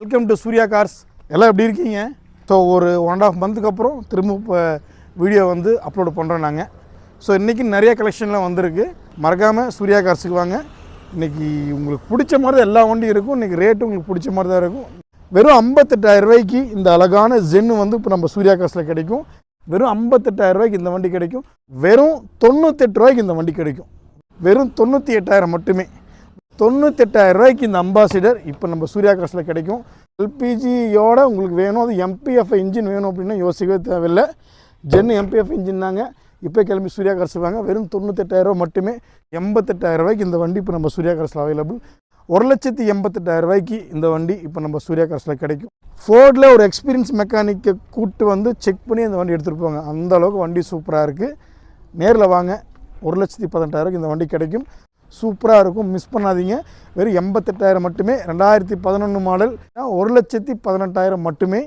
Welcome to Surya cars எல்லாம் எப்படி இருக்கீங்க? ஸோ ஒரு ஒன் அண்ட் ஆஃப் மந்த்துக்கு அப்புறம் திரும்ப இப்போ வீடியோ வந்து அப்லோடு பண்ணுறோம் நாங்கள் ஸோ இன்றைக்கி நிறைய கலெக்ஷன்லாம் வந்திருக்கு. மறக்காமல் சூர்யா கார்ஸுக்கு வாங்க. இன்றைக்கி உங்களுக்கு பிடிச்ச மாதிரி தான் எல்லா வண்டியும் இருக்கும். இன்றைக்கி ரேட்டு உங்களுக்கு பிடிச்ச மாதிரி தான் இருக்கும். வெறும் ஐம்பத்தெட்டாயிரம் ரூபாய்க்கு இந்த அழகான ஜென்னு வந்து இப்போ நம்ம சூர்யா கார்ஸில் கிடைக்கும். வெறும் ஐம்பத்தெட்டாயிரம் ரூபாய்க்கு இந்த வண்டி கிடைக்கும். வெறும் தொண்ணூத்தெட்டு ரூபாய்க்கு இந்த வண்டி கிடைக்கும். வெறும் தொண்ணூற்றி எட்டாயிரம் மட்டுமே. தொண்ணூத்தெட்டாயிரம் ரூபாய்க்கு இந்த அம்பாசிடர் இப்போ நம்ம சூர்யா காசில் கிடைக்கும். எல்பிஜியோட உங்களுக்கு வேணும். அது எம்பிஎஃப் இன்ஜின் வேணும் அப்படின்னா யோசிக்கவே தேவையில்லை. ஜென் எம்பிஎஃப் இன்ஜின் தாங்க. இப்போ கிளம்பி சூர்யா காசு வாங்க. வெறும் தொண்ணூத்தெட்டாயிரம் மட்டுமே எண்பத்தெட்டாயிரம் ரூபாய்க்கு இந்த வண்டி இப்போ நம்ம சூர்யா காசில் அவைலபிள் ஒரு லட்சத்தி எண்பத்தெட்டாயிரம் ரூபாய்க்கு இந்த வண்டி இப்போ நம்ம சூர்யா காசில் கிடைக்கும் ஃபோர்டில் ஒரு எக்ஸ்பீரியன்ஸ் மெக்கானிக்கை கூப்பிட்டு வந்து செக் பண்ணி அந்த வண்டி எடுத்துகிட்டு போவாங்க அந்த அளவுக்கு வண்டி சூப்பராக இருக்குது நேரில் வாங்க. ஒரு லட்சத்தி பதினெட்டாயிரம் இந்த வண்டி கிடைக்கும். சூப்பராக இருக்கும். மிஸ் பண்ணாதீங்க. வெறும் எண்பத்தெட்டாயிரம் மட்டுமே. ரெண்டாயிரத்தி பதினொன்று மாடல் ஒரு லட்சத்தி பதினெட்டாயிரம் மட்டுமே.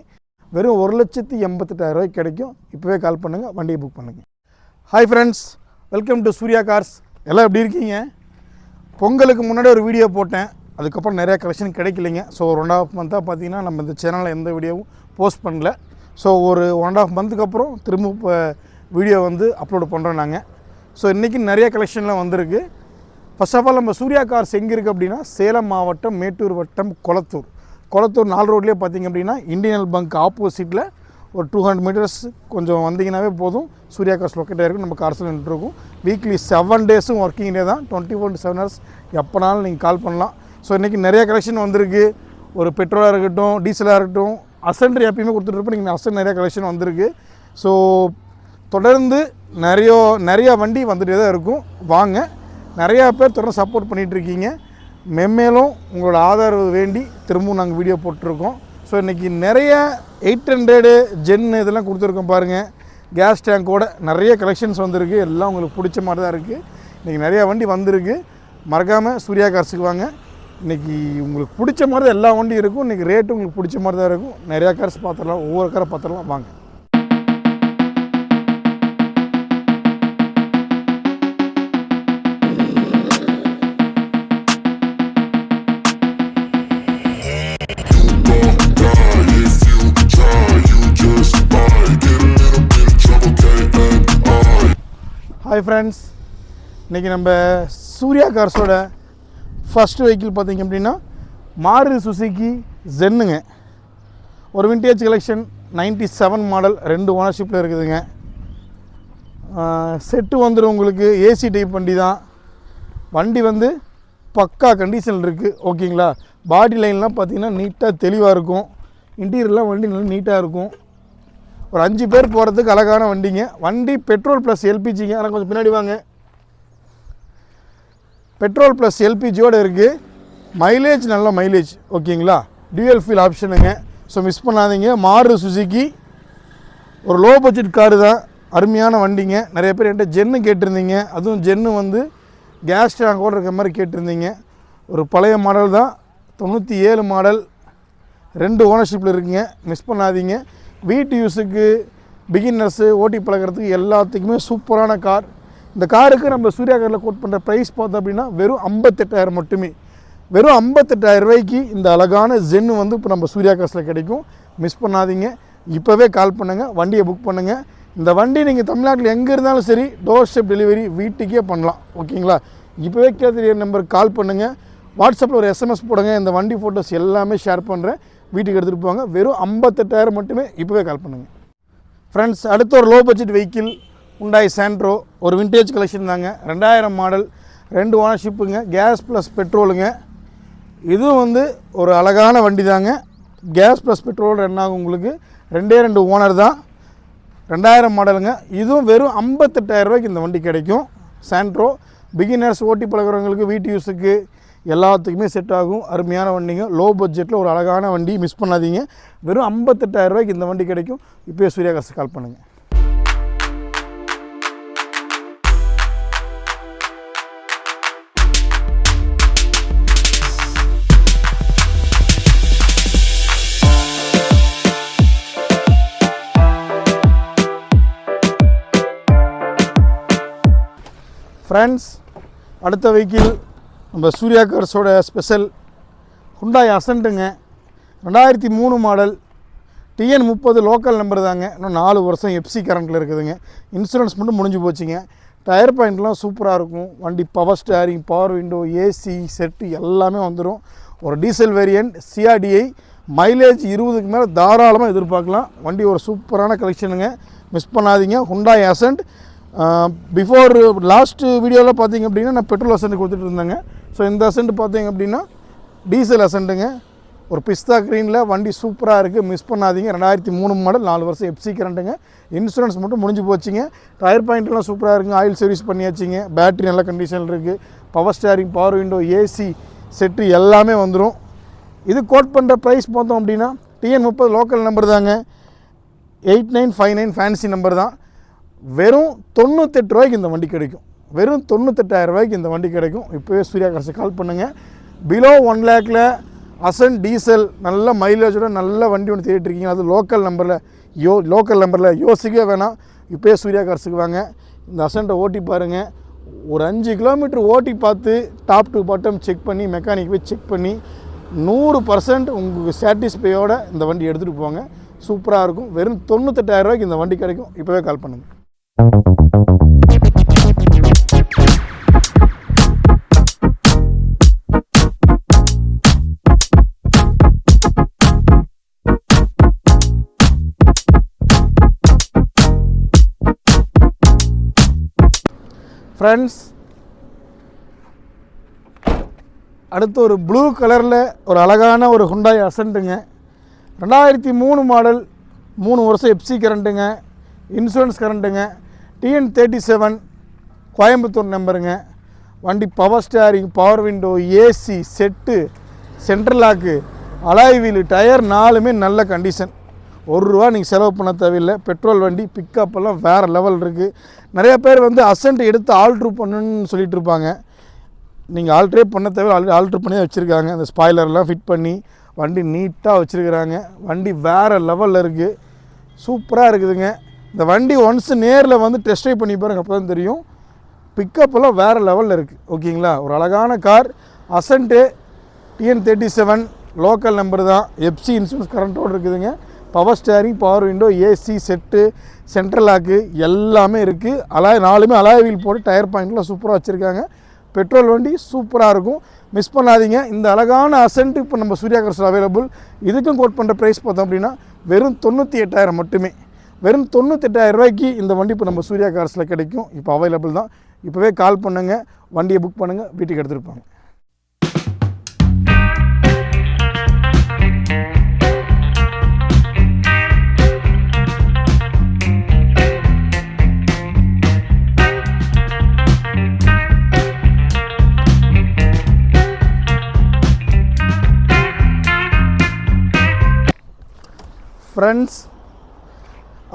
வெறும் ஒரு லட்சத்தி எண்பத்தெட்டாயிரம் ரூபாய்க்கு கிடைக்கும். இப்போவே கால் பண்ணுங்கள் வண்டியை புக் பண்ணுங்கள் hi friends welcome to Surya cars எல்லாம் எப்படி இருக்கீங்க? பொங்கலுக்கு முன்னாடி ஒரு வீடியோ போட்டேன். அதுக்கப்புறம் நிறையா கலெக்ஷன் கிடைக்கலைங்க. ஸோ ஒரு ஒன் ஆஃப் மந்த்தாக பார்த்தீங்கன்னா நம்ம இந்த சேனலில் எந்த வீடியோவும் போஸ்ட் பண்ணல. ஸோ ஒரு ஒன் ஆஃப் மந்த்துக்கு அப்புறம் திரும்ப இப்போ வீடியோ வந்து அப்லோடு பண்ணுறோம் நாங்கள் ஸோ இன்றைக்கி நிறைய கலெக்ஷன்லாம் வந்திருக்கு. ஃபர்ஸ்ட் ஆஃப் ஆல் நம்ம சூர்யா கார்ஸ் எங்கே இருக்குது அப்படின்னா சேலம் மாவட்டம் மேட்டூர் வட்டம் கொளத்தூர். கொளத்தூர் நாலு ரோட்லேயே பார்த்தீங்க அப்படின்னா இந்தியன் பங்க் ஆப்போசிட்டில் ஒரு டூ ஹண்ட்ரட் மீட்டர்ஸ் கொஞ்சம் வந்தீங்கன்னாவே போதும். சூர்யா கார்ஸ் லொக்கேட் ஆகிருக்கும் நம்ம கார்ஸில் நின்றுருக்கும் வீக்லி செவன் டேஸும் ஒர்க்கிங் டே தான். டுவெண்ட்டி ஃபோர் செவன் ஹவர்ஸ் எப்போனாலும் நீங்கள் கால் பண்ணலாம். ஸோ இன்றைக்கி நிறைய கலெக்ஷன் வந்திருக்கு. ஒரு பெட்ரோலாக இருக்கட்டும் டீசலாக இருக்கட்டும் அசன்ட்ரி எப்பயுமே கொடுத்துட்ருப்போம் நீங்கள் அசன் நிறைய கலெக்ஷன் வந்திருக்கு. ஸோ தொடர்ந்து நிறைய நிறையா வண்டி வந்துகிட்டே தான் இருக்கும். வாங்க நிறையா பேர் தொடர்ந்து சப்போர்ட் பண்ணிகிட்ருக்கீங்க மெம்மேலும் உங்களோட ஆதரவு வேண்டி திரும்பவும் நாங்கள் வீடியோ போட்டிருக்கோம். ஸோ இன்றைக்கி நிறைய எயிட் ஹண்ட்ரடு ஜென் இதெல்லாம் கொடுத்துருக்கோம் பாருங்கள் கேஸ் டேங்கோட நிறைய கலெக்ஷன்ஸ் வந்திருக்கு. எல்லாம் உங்களுக்கு பிடிச்ச மாதிரி தான் இருக்குது இன்றைக்கி நிறையா வண்டி வந்திருக்கு. மறக்காமல் சூர்யா கார்ஸுக்கு வாங்க. இன்றைக்கி உங்களுக்கு பிடிச்ச மாதிரி தான் எல்லா வண்டியும் இருக்கும். இன்றைக்கி ரேட்டு உங்களுக்கு பிடிச்ச மாதிரி தான் இருக்கும். நிறையா கார்ஸ் பார்த்துடலாம். ஒவ்வொரு காரை பார்த்துடலாம். வாங்க. ஹாய் ஃப்ரெண்ட்ஸ் இன்றைக்கி நம்ம சூர்யா கார்ஸோட ஃபஸ்ட்டு வெஹிக்கிள் பார்த்தீங்க அப்படின்னா மாருதி சுசுகி ஜென்னுங்க ஒரு விண்டேஜ் கலெக்ஷன் 97 செவன் மாடல் ரெண்டு ஓனர்ஷிப்பில் இருக்குதுங்க. செட்டு வந்துடும் உங்களுக்கு ஏசி டைப் வண்டி தான். வண்டி வந்து பக்கா கண்டிஷனில் இருக்குது ஓகேங்களா பாடி லைன்லாம் பார்த்திங்கன்னா நீட்டாக தெளிவாக இருக்கும். இன்டீரியர்லாம் வண்டி நல்லா நீட்டாக இருக்கும். ஒரு அஞ்சு பேர் போகிறதுக்கு அழகான வண்டிங்க. வண்டி பெட்ரோல் ப்ளஸ் எல்பிஜிங்க ஆனால் கொஞ்சம் பின்னாடி வாங்க. பெட்ரோல் ப்ளஸ் எல்பிஜியோடு இருக்குது மைலேஜ் நல்ல மைலேஜ் ஓகேங்களா? டியூஎல் ஃபீல் ஆப்ஷனுங்க ஸோ மிஸ் பண்ணாதீங்க. மாறு சுசுக்கி ஒரு லோ பட்ஜெட் காரு தான். அருமையான வண்டிங்க. நிறைய பேர் என்கிட்ட ஜென்னு கேட்டிருந்தீங்க. அதுவும் ஜென்னு வந்து கேஸ் டேங்கோடு இருக்கிற மாதிரி கேட்டிருந்தீங்க. ஒரு பழைய மாடல் தான். தொண்ணூற்றி ஏழு மாடல் ரெண்டு ஓனர்ஷிப்பில் இருக்குங்க. மிஸ் பண்ணாதீங்க. வீட்டு யூஸுக்கு பிகின்னர்ஸு ஓட்டி பழகிறதுக்கு எல்லாத்துக்குமே சூப்பரான கார். இந்த காருக்கு நம்ம சூர்யா காரில் கோட் பண்ணுற ப்ரைஸ் பார்த்தோம் அப்படின்னா வெறும் ஐம்பத்தெட்டாயிரம் மட்டுமே. வெறும் ஐம்பத்தெட்டாயிரம் ரூபாய்க்கு இந்த அழகான ஜென்னு வந்து இப்போ நம்ம சூர்யா காசில் கிடைக்கும். மிஸ் பண்ணாதீங்க. இப்போவே கால் பண்ணுங்கள் வண்டியை புக் பண்ணுங்கள் இந்த வண்டி நீங்கள் தமிழ்நாட்டில் எங்கே இருந்தாலும் சரி டோர் ஸ்டெப் டெலிவரி வீட்டுக்கே பண்ணலாம். ஓகேங்களா? இப்போவே கேட்குற நம்பருக்கு கால் பண்ணுங்கள் வாட்ஸ்அப்பில் ஒரு எஸ்எம்எஸ் போடுங்க. இந்த வண்டி ஃபோட்டோஸ் எல்லாமே ஷேர் பண்ணுறேன் வீட்டுக்கு எடுத்துகிட்டு போவாங்க. வெறும் ஐம்பத்தெட்டாயிரம் மட்டுமே இப்போவே கால் பண்ணுங்கள் ஃப்ரெண்ட்ஸ் அடுத்த ஒரு low budget vehicle Hyundai Santro ஒரு விண்டேஜ் கலெக்ஷன் தாங்க. ரெண்டாயிரம் மாடல் ரெண்டு ஓனர்ஷிப்புங்க கேஸ் ப்ளஸ் பெட்ரோலுங்க இதுவும் வந்து ஒரு அழகான வண்டி தாங்க. கேஸ் ப்ளஸ் பெட்ரோல் ரன் ஆகும் உங்களுக்கு. ரெண்டே ரெண்டு ஓனர் தான். ரெண்டாயிரம் மாடலுங்க இதுவும் வெறும் ஐம்பத்தெட்டாயிரம் ரூபாய்க்கு இந்த வண்டி கிடைக்கும். சாண்ட்ரோ பிகினர்ஸ் ஓட்டி பழகிறவங்களுக்கு வீட்டு யூஸுக்கு எல்லாத்துக்குமே செட் ஆகும். அருமையான வண்டிங்க. லோ பட்ஜெட்டில் ஒரு அழகான வண்டி மிஸ் பண்ணாதீங்க. வெறும் ஐம்பத்தெட்டாயிரம் ரூபாய்க்கு இந்த வண்டி கிடைக்கும். இப்போயே சூர்யா காசு கால் பண்ணுங்கள் ஃப்ரெண்ட்ஸ் அடுத்த வெஹிக்கிள் நம்ம சூர்யா கார்ஸோட ஸ்பெஷல் ஹுண்டாய் அசண்ட்டுங்க ரெண்டாயிரத்தி மூணு மாடல். டிஎன் முப்பது லோக்கல் நம்பர் தாங்க. இன்னும் நாலு வருஷம் எஃப்சி கரண்ட்டில் இருக்குதுங்க. இன்சூரன்ஸ் மட்டும் முடிஞ்சு போச்சுங்க. டயர் பாயிண்ட்லாம் சூப்பராக இருக்கும். வண்டி power steering power window AC set எல்லாமே வந்துடும் ஒரு டீசல் வேரியண்ட் சிஆர்டிஐ மைலேஜ் இருபதுக்கு மேலே தாராளமாக எதிர்பார்க்கலாம். வண்டி ஒரு சூப்பரான கலெக்ஷனுங்க மிஸ் பண்ணாதீங்க. ஹுண்டாய் அசண்ட் பிஃபோர் லாஸ்ட்டு வீடியோவில் பார்த்தீங்க அப்படின்னா நான் பெட்ரோல் அசண்ட் கொடுத்துட்டு இருந்தேங்க. ஸோ இந்த அசண்ட் பார்த்தீங்க அப்படின்னா டீசல் அசண்ட்டுங்க ஒரு பிஸ்தா க்ரீனில் வண்டி சூப்பராக இருக்குது மிஸ் பண்ணாதீங்க. ரெண்டாயிரத்தி மூணு மாடல் நாலு வருஷம் எஃப்சி கரண்ட்டுங்க இன்சூரன்ஸ் மட்டும் முடிஞ்சு போச்சுங்க. டயர் பாயிண்ட்லாம் சூப்பராக இருக்குங்க. Oil service பண்ணியாச்சுங்க. பேட்டரி நல்ல கண்டிஷனில் இருக்குது power steering power window AC set எல்லாமே வந்துடும் இது கோட் பண்ணுற ப்ரைஸ் பார்த்தோம் அப்படின்னா டிஎன் முப்பது லோக்கல் நம்பர் தாங்க. Eight nine five nine fancy number தான். வெறும் தொண்ணூத்தெட்டு ரூபாய்க்கு இந்த வண்டி கிடைக்கும். வெறும் தொண்ணூத்தெட்டாயிரம் ரூபாய்க்கு இந்த வண்டி கிடைக்கும். இப்போவே சூர்யா காசு கால் பண்ணுங்கள் பிலோ ஒன் லேக்கில் அசன் டீசல் நல்ல மைலேஜோட நல்ல வண்டி ஒன்று தேடிட்டு இருக்கீங்க. அது லோக்கல் நம்பரில் யோ லோக்கல் நம்பரில் யோசிக்கவே வேணாம். இப்போயே சூர்யா கார்ஸுக்கு வாங்க. இந்த அசன்ட்டை ஓட்டி பாருங்கள் ஒரு அஞ்சு கிலோமீட்டர் ஓட்டி பார்த்து டாப் டு பாட்டம் செக் பண்ணி மெக்கானிக் போய் செக் பண்ணி நூறு பர்சன்ட் உங்களுக்கு சாட்டிஸ்ஃபையோடு இந்த வண்டி எடுத்துகிட்டு போங்க. சூப்பராக இருக்கும். வெறும் தொண்ணூத்தெட்டாயிரம் ரூபாய்க்கு இந்த வண்டி கிடைக்கும். இப்போவே கால் பண்ணுங்கள் ஃப்ரெண்ட்ஸ் அடுத்து ஒரு ப்ளூ கலரில் ஒரு அழகான ஒரு ஹுண்டாய் அசண்ட்டுங்க ரெண்டாயிரத்தி மூணு மாடல் மூணு வருஷம் எஃப்சி கரண்ட்டுங்க இன்சூரன்ஸ் கரண்ட்டுங்க டிஎன் தேர்ட்டி செவன் கோயம்புத்தூர் நம்பருங்க வண்டி power steering power window AC set central lock alloy wheel tyre நாலுமே நல்ல கண்டிஷன் ஒரு ரூபா நீங்கள் செலவு பண்ண தேவையில்லை. பெட்ரோல் வண்டி பிக்கப் எல்லாம் வேறு லெவல் இருக்குது நிறைய பேர் வந்து அசன்ட் எடுத்து ஆல்ட்ரு பண்ணுன்னு சொல்லிட்டு இருப்பாங்க. நீங்கள் ஆல்ட்ரே பண்ண தேவை ஆல்ரெடி ஆல்ட்ரு பண்ணி வச்சுருக்காங்க. அந்த ஸ்பாய்லர்லாம் ஃபிட் பண்ணி வண்டி நீட்டாக வச்சுருக்குறாங்க. வண்டி வேறு லெவலில் இருக்குது சூப்பராக இருக்குதுங்க. இந்த வண்டி ஒன்ஸ் நேரில் வந்து டெஸ்ட் ட்ரைவ் பண்ணி பாருங்கள் அப்போ தான் தெரியும். பிக்கப் எல்லாம் வேறு லெவலில் இருக்குது ஓகேங்களா? ஒரு அழகான car Accent TN thirty seven local number தான். எஃப்சி இன்சூரன்ஸ் கரண்ட்டோடு இருக்குதுங்க. Power steering power window AC set central lock எல்லாமே இருக்குது அலாய் நாலுமே அலாய் வீல் போட்டு டயர் பாயிண்ட்லாம் சூப்பராக வச்சுருக்காங்க. பெட்ரோல் வண்டி சூப்பராக இருக்கும். மிஸ் பண்ணாதீங்க. இந்த அழகான அசன்ட் இப்போ நம்ம சூர்யா கார்ஸில் அவைலபிள் இதுக்கும் கோட் பண்ணுற ப்ரைஸ் பார்த்தோம் அப்படின்னா வெறும் தொண்ணூற்றி எட்டாயிரம் மட்டுமே. வெறும் தொண்ணூத்தெட்டாயிரம் ரூபாய்க்கு இந்த வண்டி இப்போ நம்ம சூர்யா கார்ஸில் கிடைக்கும். இப்போ அவைலபிள் தான். இப்போவே கால் பண்ணுங்கள் வண்டியை புக் பண்ணுங்கள் வீட்டுக்கு எடுத்துகிட்டு போங்க. ஃப்ரெண்ட்ஸ்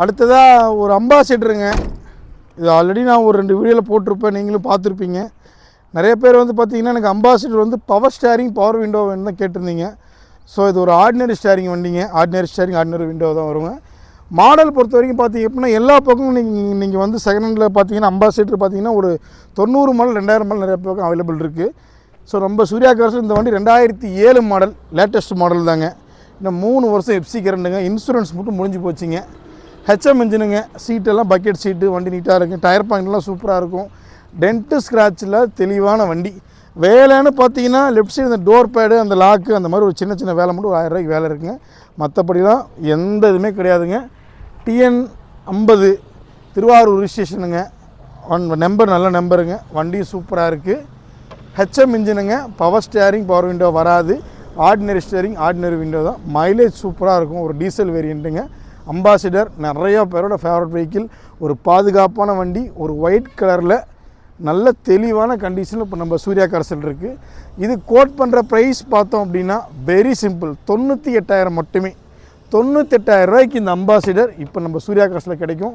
அடுத்ததாக ஒரு அம்பாசிடருங்க இது ஆல்ரெடி நான் ஒரு ரெண்டு வீடியோவில் போட்டிருப்பேன். நீங்களும் பார்த்துருப்பீங்க. நிறைய பேர் வந்து பார்த்திங்கன்னா எனக்கு அம்பாசிடர் வந்து பவர் ஸ்டேரிங் பவர் விண்டோ வேணும் தான் கேட்டிருந்தீங்க. ஸோ இது ஒரு ஆர்டினரி ஸ்டேரிங் வண்டிங்க. ஆர்டினரி ஸ்டேரிங் ஆர்டினரி விண்டோ தான் வருங்க. மாடல் பொறுத்த வரைக்கும் பார்த்தீங்க அப்படின்னா எல்லா பக்கமும் நீங்கள் நீங்கள் வந்து செகண்ட் ஹேண்டில் பார்த்தீங்கன்னா அம்பாசிடர் பார்த்தீங்கன்னா ஒரு தொண்ணூறு மாடல் ரெண்டாயிரம் மாடல் நிறைய பக்கம் அவைலபிள் இருக்குது ஸோ ரொம்ப சூர்யா கார்ஸ் இந்த வண்டி ரெண்டாயிரத்தி ஏழு மாடல் லேட்டஸ்ட் மாடல் தாங்க. இன்னும் மூணு வருஷம் எஃப்சி கரண்டுங்க இன்சூரன்ஸ் மட்டும் முடிஞ்சு போச்சுங்க. ஹெச்எம் இன்ஜினுங்க சீட்டெல்லாம் பக்கெட் சீட்டு வண்டி நீட்டாக இருக்கும் டயர் பாயிண்ட்லாம் சூப்பராக இருக்கும். டென்ட்டு ஸ்க்ராட்சில் தெளிவான வண்டி. வேலைன்னு பார்த்தீங்கன்னா லெஃப்ட் சைடு இந்த டோர் பேடு அந்த லாக்கு அந்த மாதிரி ஒரு சின்ன சின்ன வேலை மட்டும் ஒரு ஆயிரம் ரூபாய்க்கு வேலை இருக்குங்க. மற்றபடிலாம் எந்த இதுவுமே கிடையாதுங்க. டிஎன் ஐம்பது திருவாரூர் ரிஜிஸ்ட்ரேஷனுங்க ஒன் நம்பர் நல்ல நம்பருங்க வண்டி சூப்பராக இருக்குது ஹெச்எம் இன்ஜினுங்க பவர் ஸ்டேரிங் பவர் விண்டோ வராது. ஆர்டினரி ஸ்டேரிங் ஆர்டினரி விண்டோ தான். மைலேஜ் சூப்பராக இருக்கும். ஒரு டீசல் வேரியண்ட்டுங்க அம்பாசிடர் நிறையா பேரோட ஃபேவரட் வெஹிக்கிள் ஒரு பாதுகாப்பான வண்டி ஒரு ஒயிட் கலரில் நல்ல தெளிவான கண்டிஷனில் இப்போ நம்ம சூர்யா கரசல் இருக்குது இது கோட் பண்ணுற ப்ரைஸ் பார்த்தோம் அப்படின்னா வெரி சிம்பிள் தொண்ணூற்றி எட்டாயிரம் மட்டுமே. தொண்ணூத்தெட்டாயிரம் ரூபாய்க்கு இந்த அம்பாசிடர் இப்போ நம்ம சூர்யா கரசில் கிடைக்கும்.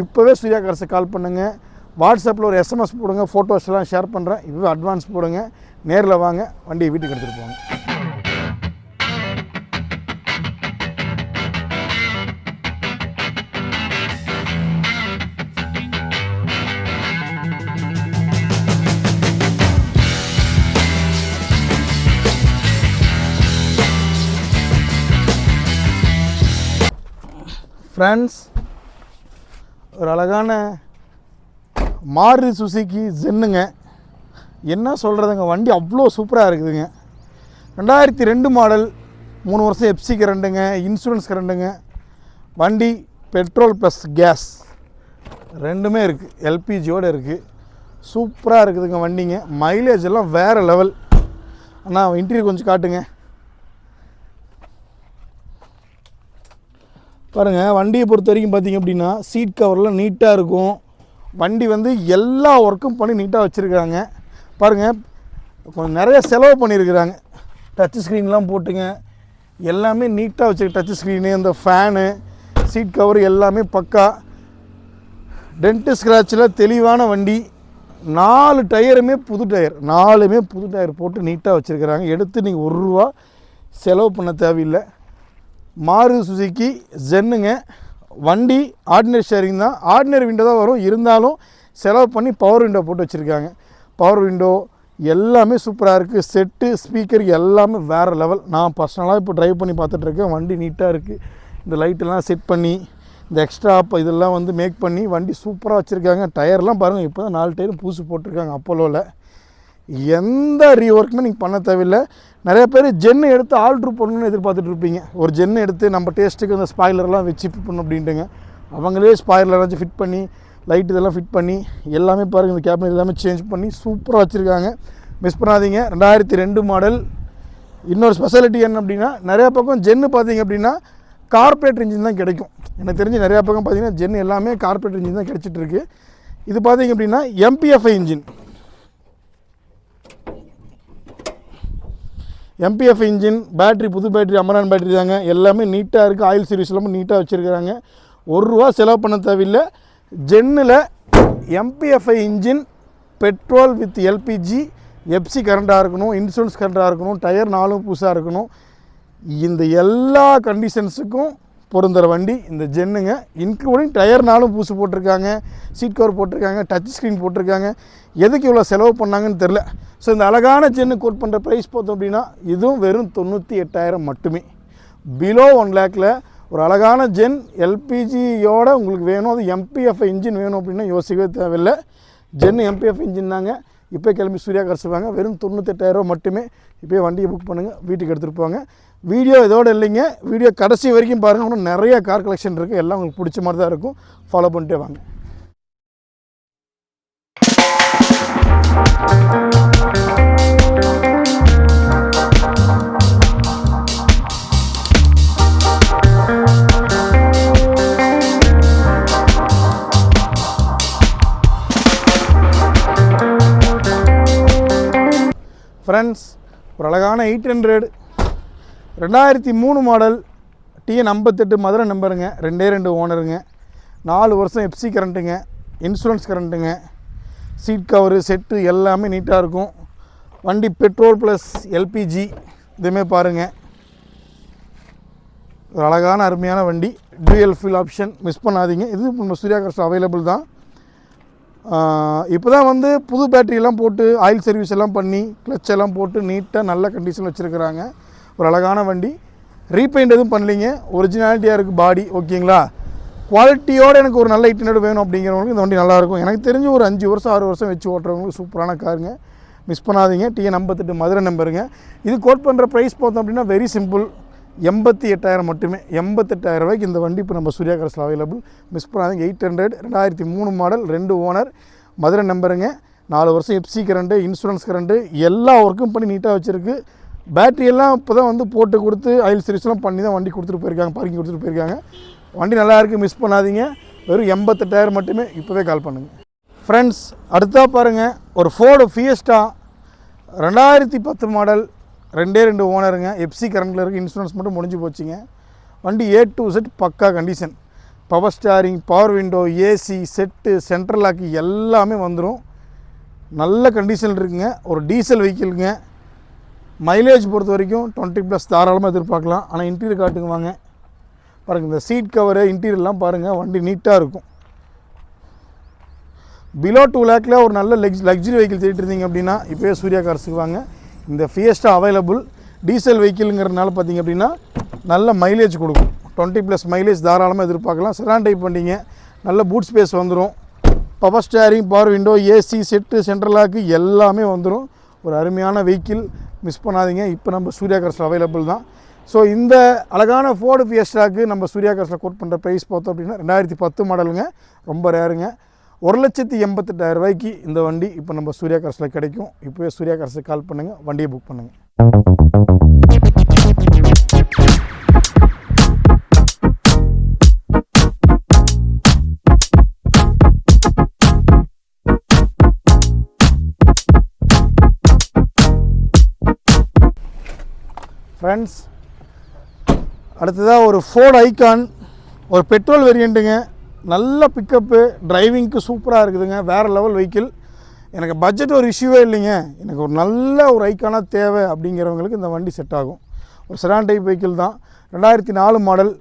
இப்போவே சூர்யா கரசை கால் பண்ணுங்கள் வாட்ஸ்அப்பில் ஒரு எஸ்எம்எஸ் போடுங்க. ஃபோட்டோஸ் எல்லாம் ஷேர் பண்ணுறேன் இப்போவே அட்வான்ஸ் போடுங்க. நேரில் வாங்க. வண்டியை வீட்டுக்கு எடுத்துகிட்டு போங்க. ஃப்ரெண்ட்ஸ் ஒரு அழகான மாருதி சுசுக்கி ஜென்னுங்க என்ன சொல்கிறதுங்க வண்டி அவ்வளோ சூப்பராக இருக்குதுங்க. ரெண்டாயிரத்தி ரெண்டு மாடல் மூணு வருஷம் எஃப்சி கரண்டுங்க இன்சூரன்ஸ் கரண்டுங்க வண்டி பெட்ரோல் ப்ளஸ் கேஸ் ரெண்டுமே இருக்குது எல்பிஜியோடு இருக்குது சூப்பராக இருக்குதுங்க வண்டிங்க. மைலேஜ் எல்லாம் வேறு லெவல் அண்ணா இன்டீரியர் கொஞ்சம் காட்டுங்க. பாருங்கள் வண்டியை பொறுத்த வரைக்கும் பார்த்தீங்க அப்படின்னா சீட் கவர்லாம் நீட்டாக இருக்கும். வண்டி வந்து எல்லா ஒர்க்கும் பண்ணி நீட்டாக வச்சுருக்காங்க. பாருங்கள் கொஞ்சம் நிறைய செலவு பண்ணியிருக்கிறாங்க டச் ஸ்க்ரீன்லாம் போட்டுங்க. எல்லாமே நீட்டாக வச்சுருக்கு டச் ஸ்க்ரீனு இந்த ஃபேனு சீட் கவர் எல்லாமே பக்கா. டென்ட்டு ஸ்க்ராட்சில் தெளிவான வண்டி. நாலு டயருமே புது டயர். நாலுமே புது டயர் போட்டு நீட்டாக வச்சுருக்கிறாங்க. எடுத்து நீங்கள் ஒரு ரூபா செலவு பண்ண தேவையில்லை. மாருதி சுசுக்கி ஜென்னுங்க வண்டி ஆர்டினரி ஷேரிங் தான். ஆர்டினரி விண்டோ தான் வரும். இருந்தாலும் செலவு பண்ணி பவர் விண்டோ போட்டு வச்சுருக்காங்க. பவர் விண்டோ எல்லாமே சூப்பராக இருக்குது செட்டு ஸ்பீக்கர் எல்லாமே வேறு லெவல் நான் பர்சனலாக இப்போ ட்ரைவ் பண்ணி பார்த்துட்ருக்கேன் வண்டி நீட்டாக இருக்குது இந்த லைட்டெல்லாம் செட் பண்ணி இந்த எக்ஸ்ட்ரா அப்போ இதெல்லாம் வந்து மேக் பண்ணி வண்டி சூப்பராக வச்சுருக்காங்க. டயர்லாம் பாருங்கள் இப்போ தான் நாலு டயரும் பூசு போட்டிருக்காங்க. அப்போலோவில் எந்த ரீஒர்க்குமே நீங்கள் பண்ண தேவையில்லை. நிறைய பேர் ஜென்னு எடுத்து ஆல்ட்ரு பண்ணணும்னு எதிர்பார்த்துட்டு இருப்பீங்க. ஒரு ஜென்னு எடுத்து நம்ம டேஸ்ட்டுக்கு அந்த ஸ்பாய்லர்லாம் வச்சு ஃபிட் பண்ணணும் அப்படின்ட்டுங்க. அவங்களே ஸ்பாய்லர் வச்சு ஃபிட் பண்ணி லைட் இதெல்லாம் ஃபிட் பண்ணி எல்லாமே பாருங்கள் இந்த கேபினட் எல்லாமே சேஞ்ச் பண்ணி சூப்பராக வச்சுருக்காங்க. மிஸ் பண்ணாதீங்க. ரெண்டாயிரத்தி ரெண்டு மாடல் இன்னொரு ஸ்பெஷாலிட்டி என்ன அப்படின்னா நிறையா பக்கம் ஜென்னு பார்த்தீங்க அப்படின்னா கார்பரேட் இன்ஜின் தான் கிடைக்கும். எனக்கு தெரிஞ்சு நிறையா பக்கம் பார்த்தீங்கன்னா ஜென் எல்லாமே கார்பரேட் இன்ஜின் தான் கிடச்சிட்ருக்கு இது பார்த்தீங்க அப்படின்னா MPFI engine MPF engine battery புது பேட்ரி அமரான் பேட்ரி தாங்க. எல்லாமே நீட்டாக இருக்குது ஆயில் சர்வீஸ் எல்லாமே நீட்டாக வச்சுருக்கிறாங்க. ஒரு ரூபா செலவு பண்ண தேவையில்லை. ஜென்னில் MPFI engine petrol with LPG FC கரண்ட்டாக இருக்கணும் இன்சூரன்ஸ் கரண்ட்டாக இருக்கணும் டயர் நாலும் புதுசாக இருக்கணும். இந்த எல்லா கண்டிஷன்ஸுக்கும் பொருந்துகிற வண்டி இந்த ஜென்னுங்க. இன்க்ளூடிங் டயர்னாலும் பூசு போட்டிருக்காங்க சீட் கவர் போட்டிருக்காங்க டச் ஸ்க்ரீன் போட்டிருக்காங்க. எதுக்கு இவ்வளோ செலவு பண்ணாங்கன்னு தெரில ஸோ இந்த அழகான ஜென்னு கோட் பண்ணுற ப்ரைஸ் பார்த்தோம் அப்படின்னா இதுவும் வெறும் தொண்ணூற்றி எட்டாயிரம் மட்டுமே. பிலோ ஒன் லேக்கில் ஒரு அழகான ஜென் எல்பிஜியோட உங்களுக்கு வேணும். அது எம்பிஎஃப் இன்ஜின் வேணும் அப்படின்னா யோசிக்கவே தேவையில்லை. ஜென் எம்பிஎஃப் இன்ஜின் தாங்க. இப்போ கிளம்பி சூர்யா கார்ஸ் வாங்க வெறும் தொண்ணூத்தெட்டாயிரரூவா மட்டுமே இப்போயே வண்டியை புக் பண்ணுங்கள் வீட்டுக்கு எடுத்துகிட்டு போங்க. வீடியோ இதோடு இல்லைங்க. வீடியோ கடைசி வரைக்கும் பாருங்கள் இன்னும் நிறைய கார் கலெக்ஷன் இருக்குது எல்லாம் உங்களுக்கு பிடிச்ச மாதிரி தான் இருக்கும். ஃபாலோ பண்ணிட்டே வாங்க. ஃப்ரெண்ட்ஸ் ஒரு அழகான எயிட் ஹண்ட்ரட் ரெண்டாயிரத்தி மூணு மாடல் டிஎன் ஐம்பத்தெட்டு மதுரை நம்பருங்க. ரெண்டே ரெண்டு ஓனருங்க. நாலு வருஷம் எஃப்சி கரண்ட்டுங்க இன்சூரன்ஸ் கரண்ட்டுங்க சீட் கவரு செட்டு எல்லாமே நீட்டாக இருக்கும். வண்டி பெட்ரோல் ப்ளஸ் எல்பிஜி இதுவுமே பாருங்கள் ஒரு அழகான அருமையான வண்டி. டூஎல் ஃபில் ஆப்ஷன் மிஸ் பண்ணாதீங்க. இது நம்ம சூர்யா கார்ஸ் அவைலபிள் தான். இப்போ தான் வந்து புது பேட்டரியெல்லாம் போட்டு ஆயில் சர்வீஸ் எல்லாம் பண்ணி கிளச் எல்லாம் போட்டு நீட்டாக நல்ல கண்டிஷன் வச்சுருக்கிறாங்க. ஒரு அழகான வண்டி. ரீபெயிண்ட் எதுவும் பண்ணலீங்க. ஒரிஜினாலிட்டியாக இருக்குது பாடி ஓகேங்களா? குவாலிட்டியோடு எனக்கு ஒரு நல்ல இட்டினோடு வேணும் அப்படிங்கிறவங்களுக்கு இந்த வண்டி நல்லாயிருக்கும். எனக்கு தெரிஞ்சு ஒரு அஞ்சு வருஷம் ஆறு வருஷம் வச்சு ஓட்டுறவங்களுக்கு சூப்பரான காருங்க. மிஸ் பண்ணாதீங்க. டிஎன் ஐம்பத்தெட்டு மதுரை நம்பருங்க இது கோட் பண்ணுற ப்ரைஸ் பார்த்தோம் அப்படின்னா வெரி சிம்பிள் எண்பத்தி எட்டாயிரம் மட்டுமே எண்பத்தெட்டாயிரம் ரூபாய்க்கு இந்த வண்டி இப்போ நம்ம சூர்யா கார்ஸில் அவைலபிள் மிஸ் பண்ணாதீங்க எயிட் ஹண்ட்ரட் ரெண்டாயிரத்தி மூணு மாடல் ரெண்டு ஓனர் மதுரை நம்பருங்க நாலு வருஷம் எப்சி கரண்ட்டு இன்சூரன்ஸ் கரண்ட்டு எல்லா ஒர்க்கும் பண்ணி நீட்டாக வச்சுருக்கு. பேட்ரியெல்லாம் இப்போ தான் வந்து போட்டு கொடுத்து ஆயில் சர்வீஸ்லாம் பண்ணி தான் வண்டி கொடுத்துட்டு போயிருக்காங்க பார்க்கிங் கொடுத்துட்டு போயிருக்காங்க. வண்டி நல்லா இருக்குது மிஸ் பண்ணாதீங்க. வெறும் எண்பத்தெட்டாயிரம் மட்டுமே இப்போவே கால் பண்ணுங்கள் ஃப்ரெண்ட்ஸ் அடுத்தா பாருங்கள் ஒரு ஃபோர்டு ஃபியஸ்டா ரெண்டாயிரத்தி பத்து மாடல் ரெண்டே ரெண்டு ஓனருங்க. எஃப்சி கரண்டில் இருக்குது இன்சூரன்ஸ் மட்டும் முடிஞ்சு போச்சுங்க. வண்டி ஏ டு செட் பக்கா condition power steering power window AC set central lock எல்லாமே வந்துடும் நல்ல கண்டிஷன் இருக்குங்க. ஒரு டீசல் வெஹிக்கிளுங்க மைலேஜ் பொறுத்த வரைக்கும் டுவெண்ட்டி ப்ளஸ் தாராளமாக எதிர்பார்க்கலாம். ஆனால் இன்டீரியர் காட்டுங்க வாங்க. பாருங்கள் இந்த சீட் கவரு இன்டீரியர்லாம் பாருங்கள் வண்டி நீட்டாக இருக்கும். பிலோ டூ லேக்கில் ஒரு நல்ல லக்ஸ் லக்ஸரி வெஹிக்கிள் தேடிட்டு இருந்தீங்க அப்படின்னா இப்போயே சூர்யா கார்ஸுக்கு வாங்க. இந்த ஃபியஸ்டா அவைலபிள் டீசல் வெஹிக்கிளுங்கிறதுனால பார்த்தீங்க அப்படின்னா நல்ல மைலேஜ் கொடுக்கும். டுவெண்ட்டி ப்ளஸ் மைலேஜ் தாராளமாக எதிர்பார்க்கலாம். செடான் டைப் பண்ணிங்க நல்ல பூட் ஸ்பேஸ் வந்துடும் power steering power window AC set central lock எல்லாமே வந்துடும் ஒரு அருமையான வெஹிக்கிள் மிஸ் பண்ணாதீங்க. இப்போ நம்ம சூர்யா கார்ஸில் அவைலபிள் தான். ஸோ இந்த அழகான ஃபோர்டு ஃபியஸ்டாக்கு நம்ம சூர்யா கார்ஸில் கோட் பண்ணுற ப்ரைஸ் பார்த்தோம் அப்படின்னா ரெண்டாயிரத்தி பத்து மாடலுங்க ரொம்ப ரேருங்க ஒரு லட்சத்தி எண்பத்தெட்டாயிரம் ரூபாய்க்கு இந்த வண்டி இப்போ நம்ம சூர்யா கார்ஸில் கிடைக்கும். இப்போவே சூர்யா கார்ஸுக்கு கால் பண்ணுங்கள் வண்டியை புக் பண்ணுங்கள் ஃப்ரெண்ட்ஸ் அடுத்ததாக ஒரு ஃபோர்ட் ஐகான் ஒரு பெட்ரோல் வேரியண்ட்டுங்க நல்ல பிக்கப்பு டிரைவிங்க்கு சூப்பராக இருக்குதுங்க. வேறு லெவல் வெஹிக்கிள் எனக்கு பட்ஜெட் ஒரு இஷ்யூவே இல்லைங்க. எனக்கு ஒரு நல்ல ஒரு ஐக்கானாக தேவை அப்படிங்கிறவங்களுக்கு இந்த வண்டி செட் ஆகும். ஒரு செடான் டைப் வெஹிக்கிள் தான். ரெண்டாயிரத்தி நாலு மாடல்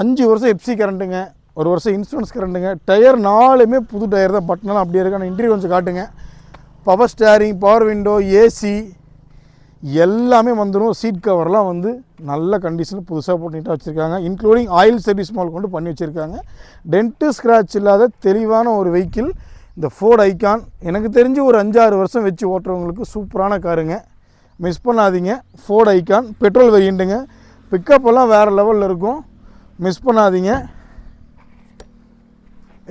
அஞ்சு வருஷம் எப்சி கரண்ட்டுங்க ஒரு வருஷம் இன்சூரன்ஸ் கரண்ட்டுங்க டயர் நாலுமே புது டயர் தான். பட்டனெல்லாம் அப்படியே இருக்குது ஆனால் இன்டீரியர் கொஞ்சம் காட்டுங்க. Power steering power window AC எல்லாமே வந்துடும் சீட் கவர்லாம் வந்து நல்ல கண்டிஷனில் புதுசாக போட்டுட்டு வச்சுருக்காங்க. இன்க்ளூடிங் ஆயில் சர்வீஸ் மால் கொண்டு பண்ணி வச்சுருக்காங்க. டென்ட்டு ஸ்க்ராட்ச் இல்லாத தெளிவான ஒரு வெஹிக்கிள் இந்த ஃபோர்ட் ஐக்கான் எனக்கு தெரிஞ்சு ஒரு அஞ்சாறு வருஷம் வச்சு ஓட்டுறவங்களுக்கு சூப்பரான காருங்க. மிஸ் பண்ணாதீங்க. ஃபோர்ட் ஐக்கான் பெட்ரோல் வெரியண்ட்டுங்க பிக்கப் எல்லாம் வேறு லெவலில் இருக்கும். மிஸ் பண்ணாதீங்க.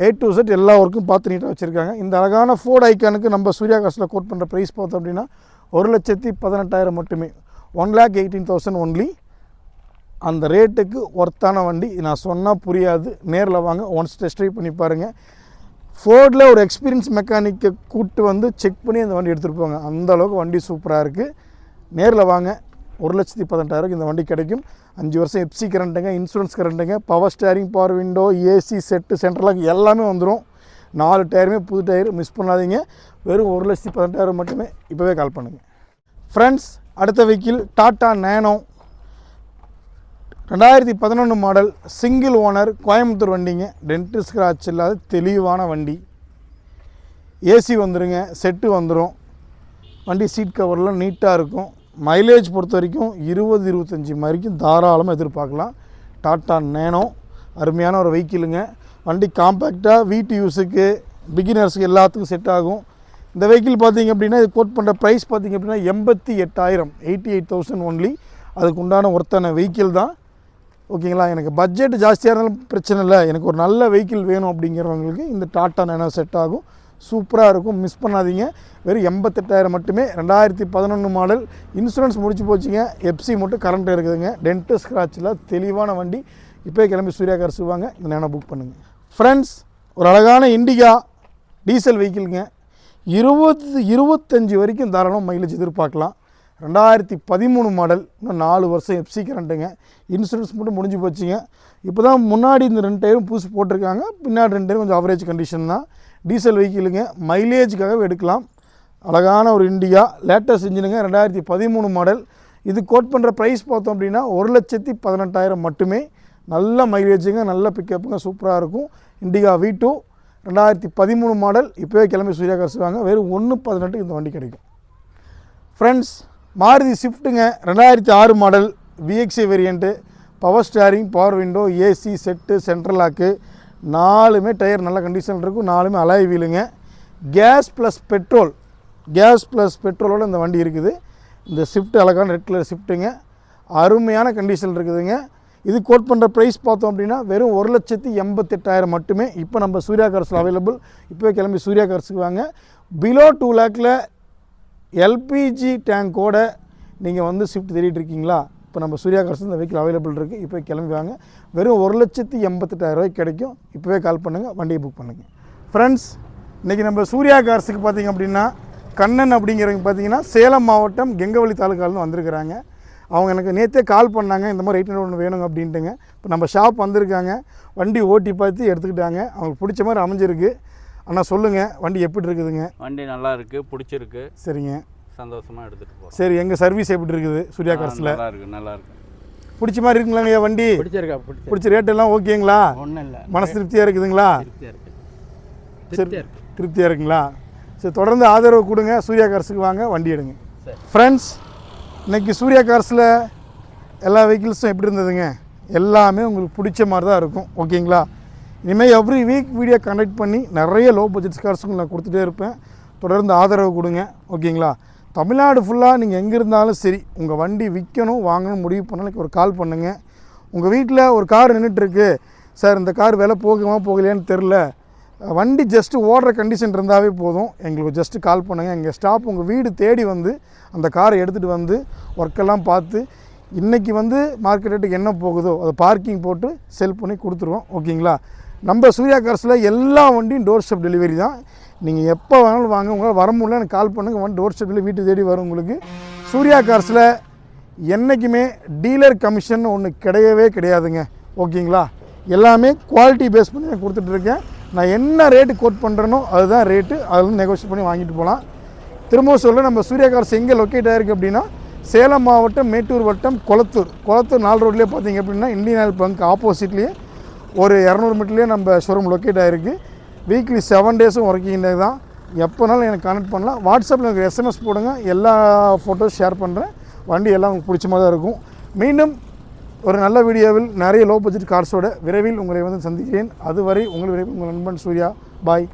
ஏ டு செட் எல்லா ஒர்க்கும் பார்த்து நீட்டாக வச்சுருக்காங்க. இந்த அழகான ஃபோர்ட் ஐக்கானுக்கு நம்ம சூர்யா காசில் கோட் பண்ணுற ப்ரைஸ் பார்த்தோம் அப்படின்னா ஒரு லட்சத்தி பதினெட்டாயிரம் மட்டுமே. One lakh eighteen thousand only அந்த ரேட்டுக்கு ஒர்த்தான வண்டி. நான் சொன்னால் புரியாது. நேரில் வாங்க. ஒன்ஸ் டெஸ்ட் ட்ரைவ் பண்ணி பாருங்கள் ஃபோர்டில் ஒரு எக்ஸ்பீரியன்ஸ் மெக்கானிக்கை கூப்பிட்டு வந்து செக் பண்ணி அந்த வண்டி எடுத்துகிட்டு போங்க. அந்தளவுக்கு வண்டி சூப்பராக இருக்குது நேரில் வாங்க. ஒரு லட்சத்தி பதினெட்டாயிரம் இந்த வண்டி கிடைக்கும். அஞ்சு வருஷம் எப்சி கரண்ட்டுங்க insurance கரண்ட்டுங்க power steering power window AC set சென்ட்ரலாக எல்லாமே வந்துடும் நாலு டயருமே புது டயர் மிஸ் பண்ணாதீங்க. வெறும் ஒரு லட்சத்தி பதினெட்டாயிரம் மட்டுமே இப்போவே கால் பண்ணுங்கள் ஃப்ரெண்ட்ஸ் அடுத்த வெஹிக்கிள் டாட்டா நேனோ ரெண்டாயிரத்தி பதினொன்று மாடல் சிங்கிள் ஓனர் கோயம்புத்தூர் வண்டிங்க. டென்ட் ஸ்க்ராட்ச் இல்லாத தெளிவான வண்டி. ஏசி வந்துருங்க செட்டு வந்துடும் வண்டி சீட் கவர்லாம் நீட்டாக இருக்கும். மைலேஜ் பொறுத்த வரைக்கும் இருபது இருபத்தஞ்சி வரைக்கும் தாராளமாக எதிர்பார்க்கலாம். டாட்டா நேனோ அருமையான ஒரு வெஹிக்கிளுங்க வண்டி காம்பேக்டாக வீட்டு யூஸுக்கு பிகினர்ஸுக்கு எல்லாத்துக்கும் செட் ஆகும். இந்த வெஹிக்கிள் பார்த்தீங்க அப்படின்னா இது கோட் பண்ணுற ப்ரைஸ் பார்த்தீங்க அப்படின்னா எண்பத்தி எட்டாயிரம் எயிட்டி எயிட் தௌசண்ட் ஒன்லி அதுக்கு உண்டான ஒருத்தான வெஹிக்கிள் தான். ஓகேங்களா எனக்கு பட்ஜெட் ஜாஸ்தியாக இருந்தாலும் பிரச்சனை இல்லை. எனக்கு ஒரு நல்ல வெஹிக்கிள் வேணும் அப்படிங்கிறவங்களுக்கு இந்த டாட்டா நேனோ செட் ஆகும். சூப்பராக இருக்கும். மிஸ் பண்ணாதீங்க. வெறும் எண்பத்தெட்டாயிரம் மட்டுமே. ரெண்டாயிரத்தி பதினொன்று மாடல் இன்சூரன்ஸ் முடிச்சு போச்சுங்க. எப்சி மட்டும் கரண்ட் இருக்குதுங்க. டென்ட்டு ஸ்க்ராட்சில் தெளிவான வண்டி. இப்போ கிளம்பி சூர்யா கார் வாங்க இந்த நேனோ புக் பண்ணுங்கள் ஃப்ரெண்ட்ஸ் ஒரு அழகான இண்டிகா டீசல் வெஹிக்கிளுங்க இருபது இருபத்தஞ்சி வரைக்கும் தாராளம் மைலேஜ் எதிர்பார்க்கலாம். ரெண்டாயிரத்தி பதிமூணு மாடல் இன்னும் நாலு வருஷம் எஃப்சி கரண்ட்டுங்க இன்சூரன்ஸ் மட்டும் முடிஞ்சு போச்சுங்க. இப்போ தான் முன்னாடி இந்த ரெண்டு டயரும் புதுசு போட்டிருக்காங்க. பின்னாடி ரெண்டு டயரும் கொஞ்சம் அவரேஜ் கண்டிஷன் தான். டீசல் வெஹிக்கிளுங்க மைலேஜுக்காகவே எடுக்கலாம். அழகான ஒரு இண்டியா லேட்டஸ்ட் இன்ஜினுங்க ரெண்டாயிரத்தி பதிமூணு மாடல் இது கோட் பண்ணுற ப்ரைஸ் பார்த்தோம் அப்படின்னா ஒரு லட்சத்தி பதினெட்டாயிரம் மட்டுமே. நல்ல மைலேஜுங்க நல்ல பிக்கப்புங்க சூப்பராக இருக்கும். இண்டிகா வி டூ ரெண்டாயிரத்தி பதிமூணு மாடல் இப்போவே கிளம்பி சூர்யா காசு வெறும் ஒன்று பதினெட்டுக்கு இந்த வண்டி கிடைக்கும். ஃப்ரெண்ட்ஸ் மாருதி ஸ்விஃப்ட்டுங்க ரெண்டாயிரத்தி ஆறு model VXi variant power steering power window AC set central lock நாலுமே டயர் நல்ல கண்டிஷனில் இருக்கும். நாலுமே alloy வீலுங்க gas plus petrol gas plus பெட்ரோலோட இந்த வண்டி இருக்குது. இந்த ஸ்விஃப்ட் அழகான ரெட் கலர் ஸ்விஃப்ட்டுங்க அருமையான கண்டிஷன் இருக்குதுங்க. இது கோட் பண்ணுற ப்ரைஸ் பார்த்தோம் அப்படின்னா வெறும் ஒரு லட்சத்தி எண்பத்தெட்டாயிரம் மட்டுமே இப்போ நம்ம சூர்யா கார்ஸில் அவைலபிள் இப்போவே கிளம்பி சூர்யா கார்ஸுக்கு வாங்க. பிலோ டூ லேக்கில் எல்பிஜி டேங்கோட நீங்கள் வந்து ஷிஃப்ட் தேடிட்டு இருக்கீங்களா? இப்போ நம்ம சூர்யா கார்ஸ் இந்த வெஹிக்கிள் அவைலபிள் இருக்குது இப்போ கிளம்பி வாங்க. வெறும் ஒரு லட்சத்தி எண்பத்தெட்டாயிரரூவாய்க்கு கிடைக்கும். இப்போவே கால் பண்ணுங்கள் வண்டியை புக் பண்ணுங்கள் ஃப்ரெண்ட்ஸ் இன்றைக்கி நம்ம சூர்யா கார்ஸுக்கு பார்த்தீங்க அப்படின்னா கண்ணன் அப்படிங்கிறவங்க பார்த்தீங்கன்னா சேலம் மாவட்டம் கெங்கவழி தாலுக்காலேருந்து வந்திருக்கிறாங்க. அவங்க எனக்கு நேற்றே கால் பண்ணாங்க இந்த மாதிரி எயிட் ஒன்று வேணுங்க அப்படின்ட்டுங்க. இப்போ நம்ம ஷாப் வந்திருக்காங்க வண்டி ஓட்டி பார்த்து எடுத்துக்கிட்டாங்க. அவங்களுக்கு பிடிச்ச மாதிரி அமைஞ்சிருக்கு. அண்ணா சொல்லுங்கள் வண்டி எப்படி இருக்குதுங்க? வண்டி நல்லா இருக்கு பிடிச்சிருக்கு. சரிங்க. சந்தோஷமா எடுத்துட்டு போறோம். சரி எங்கள் சர்வீஸ் எப்படி இருக்குது? சூர்யா கார்ஸில் நல்லா இருக்கு நல்லா இருக்கு. பிடிச்ச மாதிரி இருக்குங்களாங்க வண்டி? பிடிச்சிருக்கா பிடிச்சி ரேட் எல்லாம் ஓகேங்களா? ஒன்றும் இல்லை. மனசு திருப்தியாக இருக்குதுங்களா? சரி திருப்தியாக இருக்கு. திருப்தியாக இருக்குங்களா? சரி தொடர்ந்து ஆதரவு கொடுங்க சூர்யா கார்ஸுக்கு வாங்க வண்டி எடுங்க. சரி. ஃப்ரெண்ட்ஸ் இன்றைக்கி சூர்யா கார்ஸில் எல்லா வெஹிக்கிள்ஸும் எப்படி இருந்ததுங்க? எல்லாமே உங்களுக்கு பிடிச்ச மாதிரி தான் இருக்கும். ஓகேங்களா? இனிமேல் எவ்ரி வீக் வீடியோ கண்டக்ட் பண்ணி நிறைய லோ பட்ஜெட் கார்ஸுக்கு நான் கொடுத்துட்டே இருப்பேன். தொடர்ந்து ஆதரவு கொடுங்க. ஓகேங்களா? தமிழ்நாடு ஃபுல்லாக நீங்கள் எங்கே இருந்தாலும் சரி உங்கள் வண்டி விற்கணும் வாங்கணும் முடிவு பண்ணாலும் ஒரு கால் பண்ணுங்கள் உங்கள் வீட்டில் ஒரு கார் நின்றுட்டுருக்கு சார் இந்த கார் விலை போகுமா போகலையான்னு தெரில வண்டி ஜஸ்ட்டு ஓடுற கண்டிஷன் இருந்தாவே போதும். எங்களுக்கு ஜஸ்ட்டு கால் பண்ணுங்கள் எங்கள் ஸ்டாப் உங்கள் வீடு தேடி வந்து அந்த காரை எடுத்துகிட்டு வந்து ஒர்க்கெல்லாம் பார்த்து இன்றைக்கி வந்து மார்க்கெட் ரேட்டுக்கு என்ன போகுதோ அதை பார்க்கிங் போட்டு செல் பண்ணி கொடுத்துருவோம். ஓகேங்களா நம்ம சூர்யா கார்ஸில் எல்லா வண்டியும் டோர் ஸ்டெப் டெலிவரி தான். நீங்கள் எப்போ வேணாலும் வாங்க. உங்களால் வர முடியல எனக்கு கால் பண்ணுங்கள் வந்து டோர் ஸ்டெப்பில் வீட்டு தேடி வரும் உங்களுக்கு. சூர்யா கார்ஸில் என்றைக்குமே டீலர் கமிஷன் ஒன்று கிடையவே கிடையாதுங்க. ஓகேங்களா எல்லாமே குவாலிட்டி பேஸ் பண்ணி நான் கொடுத்துட்ருக்கேன் நான் என்ன ரேட்டு கோட் பண்ணுறேனோ அதுதான் ரேட்டு அதில் நெகோஷியேட் பண்ணி வாங்கிட்டு போகலாம் திரும்பவும் சொல்ல நம்ம சூர்யா எங்கே லொக்கேட் ஆகிருக்கு அப்படின்னா சேலம் மாவட்டம் மேட்டூர் வட்டம் கொளத்தூர். கொளத்தூர் நாலு ரோட்லேயே பார்த்தீங்க அப்படின்னா இந்தியன் ஆயில் பங்க் ஆப்போசிட்லேயே ஒரு இரநூறு மீட்டர்லேயே நம்ம ஷோரூம் லொக்கேட் ஆகிருக்கு வீக்லி செவன் டேஸும் ஒர்க்கிங் டே தான். எப்போனாலும் எனக்கு கனெக்ட் பண்ணலாம். வாட்ஸ்அப்பில் எனக்கு எஸ்எம்எஸ் போடுங்க. எல்லா ஃபோட்டோஸ் ஷேர் பண்ணுறேன் வண்டி எல்லாம் உங்களுக்கு பிடிச்ச மாதிரி தான் இருக்கும். மீண்டும் ஒரு நல்ல வீடியோவில் நிறைய லோ பட்ஜெட் கார்ஸோட விரைவில் உங்களை வந்து சந்திக்கிறேன். அதுவரை உங்கள் விரைவில் உங்கள் நண்பன் சூர்யா. பாய்